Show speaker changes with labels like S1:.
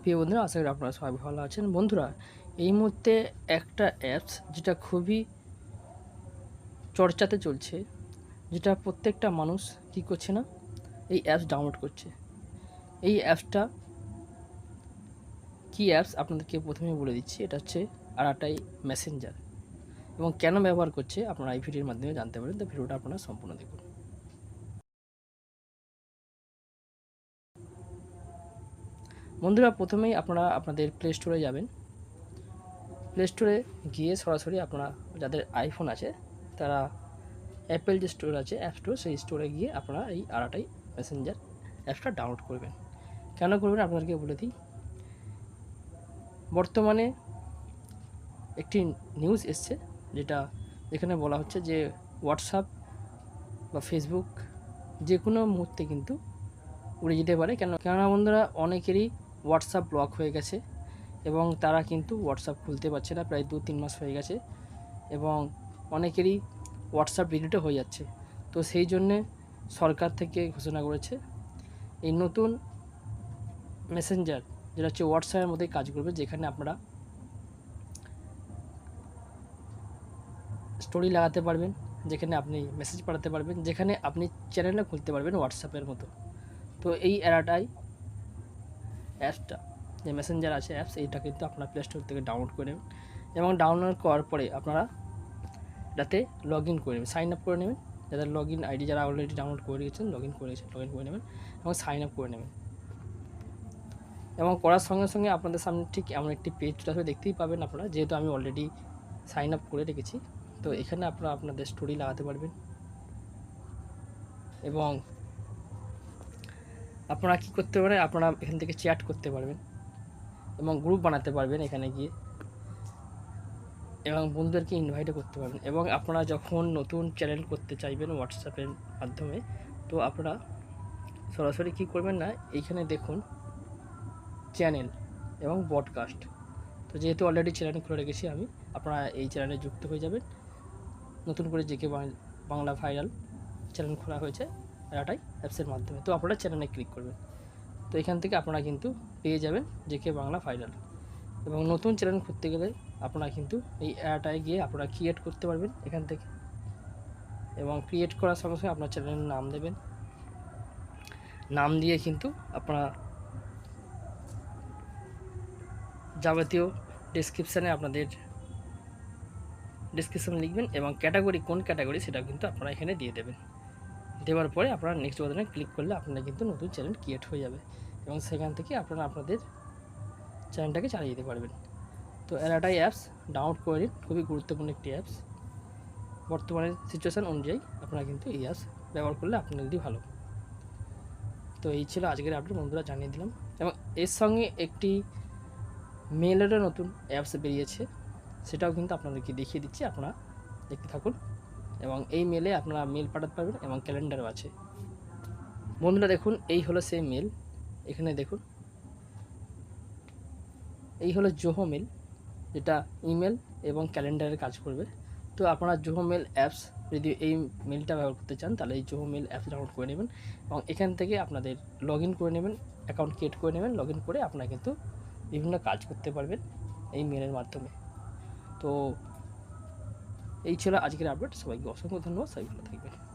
S1: প্রিয় বন্ধুরা আশা করি আপনারা সবাই ভালো আছেন। বন্ধুরা, এই মুহূর্তে একটা অ্যাপস যেটা খুবই চর্চাতে চলছে, যেটা প্রত্যেকটা মানুষ কী করছে না, এই অ্যাপস ডাউনলোড করছে। এই অ্যাপসটা কী অ্যাপস আপনাদেরকে প্রথমে বলে দিচ্ছি, এটা হচ্ছে আরাটাই মেসেঞ্জার এবং কেন ব্যবহার করছে, আপনারা এই ভিডিওর মাধ্যমে জানতে পারেন। তো ভিডিওটা আপনারা সম্পূর্ণ দেখুন। বন্ধুরা, প্রথমেই আপনারা আপনাদের প্লে স্টোরে যাবেন। প্লে স্টোরে গিয়ে সরাসরি আপনারা যাদের আইফোন আছে, তারা অ্যাপেল যে স্টোর আছে অ্যাপ স্টোর সেই স্টোরে গিয়ে আপনারা এই আরাটাই মেসেঞ্জার অ্যাপসটা ডাউনলোড করবেন। কেন করবেন? আপনাদেরকে বলে দিই। বর্তমানে একটি নিউজ এসছে, যেটা এখানে বলা হচ্ছে যে হোয়াটসঅ্যাপ বা ফেসবুক যে কোনো মুহূর্তে কিন্তু উড়ে যেতে পারে। কেন, কেননা বন্ধুরা, অনেকেরই হোয়াটসঅ্যাপ ব্লক হয়ে গেছে এবং তারা কিন্তু হোয়াটসঅ্যাপ খুলতে পারছে না, প্রায় দু তিন মাস হয়ে গেছে এবং অনেকেরই হোয়াটসঅ্যাপ ডিলিটও হয়ে যাচ্ছে। তো সেই জন্যে সরকার থেকে ঘোষণা করেছে এই নতুন মেসেঞ্জার যেটা হচ্ছে হোয়াটসঅ্যাপের মধ্যেই কাজ করবে, যেখানে আপনারা স্টোরি লাগাতে পারবেন, যেখানে আপনি মেসেজ পাঠাতে পারবেন, যেখানে আপনি চ্যানেলও খুলতে পারবেন হোয়াটসঅ্যাপের মতো। তো এই অ্যারাটাই অ্যাপসটা। যে মেসেঞ্জার আছে অ্যাপস, এইটা কিন্তু আপনার প্লে স্টোর থেকে ডাউনলোড করে নেবেন এবং ডাউনলোড করার পরে আপনারা এটাতে লগ ইন করে নেবেন সাইন আপ করে নেবেন। যাদের লগ ইন আইডি যারা অলরেডি ডাউনলোড করে রেখেছেন লগ ইন করে রেখেছেন লগ ইন করে নেবেন এবং সাইন আপ করে নেবেন। এবং করার সঙ্গে সঙ্গে আপনাদের সামনে ঠিক এমন একটি পেজ আসলে দেখতেই পাবেন আপনারা, যেহেতু আমি অলরেডি সাইন আপ করে রেখেছি। তো এখানে আপনারা আপনাদের স্টোরি লাগাতে পারবেন। এবং আপনারা কী করতে পারেন, আপনারা এখান থেকে চ্যাট করতে পারবেন এবং গ্রুপ বানাতে পারবেন এখানে গিয়ে এবং বন্ধুদেরকে ইনভাইটও করতে পারবেন। এবং আপনারা যখন নতুন চ্যানেল করতে চাইবেন হোয়াটসঅ্যাপের মাধ্যমে, তো আপনারা সরাসরি কী করবেন না এইখানে দেখুন চ্যানেল এবং ব্রডকাস্ট তো যেহেতু অলরেডি চ্যানেল খুলে রেখেছি আমি, আপনারা এই চ্যানেলে যুক্ত হয়ে যাবেন। নতুন করে জেকে বাংলা ভাইরাল চ্যানেল খোলা হয়েছে এটাই অ্যাপসের মাধ্যমে। তো আপনারা চ্যানেলে ক্লিক করবেন। তো এখান থেকে আপনারা কিন্তু পেয়ে যাবেন জেকে বাংলা ফাইনাল। এবং নতুন চ্যানেল খুলতে গেলে আপনারা কিন্তু এই অ্যাটায় গিয়ে আপনারা ক্রিয়েট করতে পারবেন এখান থেকে। এবং ক্রিয়েট করার সঙ্গে সঙ্গে আপনার চ্যানেলের নাম দেবেন। নাম দিয়ে কিন্তু আপনারা যাবতীয় ডিসক্রিপশানে আপনাদের ডিসক্রিপশান লিখবেন এবং ক্যাটাগরি কোন ক্যাটাগরি সেটা কিন্তু আপনারা এখানে দিয়ে দেবেন। দেওয়ার পরে আপনারা নেক্সট বাটনে ক্লিক করলে আপনারা কিন্তু নতুন চ্যানেল ক্রিয়েট হয়ে যাবে। এবং সেখান থেকে আপনারা আপনাদের চ্যানেলটাকে চালিয়ে দিতে পারবেন। তো এরাটাই অ্যাপস ডাউনলোড করে খুবই গুরুত্বপূর্ণ একটি অ্যাপস বর্তমানে সিচুয়েশান অনুযায়ী আপনারা কিন্তু এই অ্যাপস ব্যবহার করলে আপনাদেরই ভালো। তো এই ছিল আজকের আপডেট বন্ধুরা জানিয়ে দিলাম। এবং এর সঙ্গে একটি মেলেরও নতুন অ্যাপস বেরিয়েছে, সেটাও কিন্তু আপনাদেরকে দেখিয়ে দিচ্ছি, আপনারা দেখতে থাকুন। এবং এই মেলে আপনারা মেল পাঠাতে পারবেন এবং ক্যালেন্ডারও আছে। বন্ধুরা দেখুন, এই হলো সেই মেল এখানে দেখুন। এই হলো জোহো মেল যেটা ইমেল এবং ক্যালেন্ডারের কাজ করবে। তো আপনারা জোহো মেল অ্যাপস যদি এই মেলটা ব্যবহার করতে চান, তাহলে এই জোহো মেল অ্যাপস ডাউনলোড করে নেবেন এবং এখান থেকে আপনাদের লগ করে নেবেন অ্যাকাউন্ট ক্রিয়েট করে নেবেন লগ করে আপনারা কিন্তু বিভিন্ন কাজ করতে পারবেন এই মেলের মাধ্যমে। তো এই ছিল আজকের আপডেট সবাইকে অসংখ্য ধন্যবাদ। সবাই ভালো থাকবেন।